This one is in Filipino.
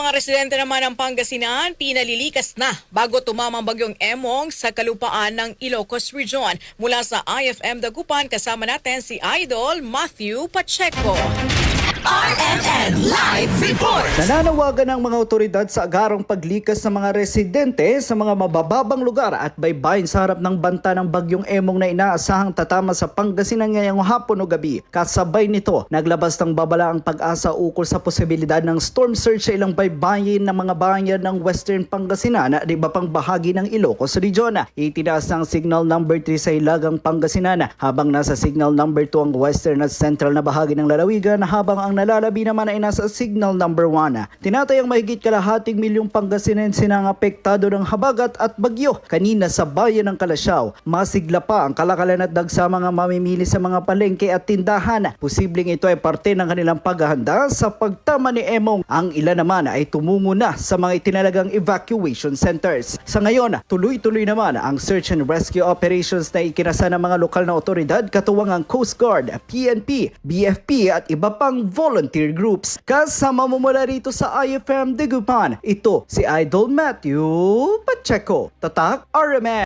mga residente naman ng Pangasinan, pinalilikas na bago tumamang bagyong Emong sa kalupaan ng Ilocos Region. Mula sa IFM Dagupan, kasama natin si Idol Matthew Pacheco. RMN Live Report! Nananawagan ng mga otoridad sa agarang paglikas ng mga residente sa mga mabababang lugar at baybayin sa harap ng banta ng bagyong Emong na inaasahang tatama sa Pangasinan ngayong hapon o gabi. Kasabay nito, naglabas ng babala ang pag-asa ukol sa posibilidad ng storm surge sa ilang baybayin ng mga bayan ng Western Pangasinan at iba pang bahagi ng Ilocos Region. Itinaas ng signal number 3 sa Ilagang Pangasinan habang nasa signal number 2 ang western at central na bahagi ng lalawigan habang ang nalalabi naman ay nasa signal number 1. Tinatayang mahigit kalahating milyong Pangasinense ang apektado ng habagat at bagyo kanina sa bayan ng Kalasyaw. Masigla pa ang kalakalan at dagsa mga mamimili sa mga palengke at tindahan. Posibleng ito ay parte ng kanilang paghahanda sa pagtama ni Emong. Ang ilan naman ay tumungo na sa mga itinalagang evacuation centers. Sa ngayon, tuloy-tuloy naman ang search and rescue operations na ikinasa ng mga lokal na otoridad katuwang ang Coast Guard, PNP, BFP at iba pang volunteer groups. Kasama mo mula rito sa IFM Degupan, ito si Idol Matthew Pacheco. Tatak RMN.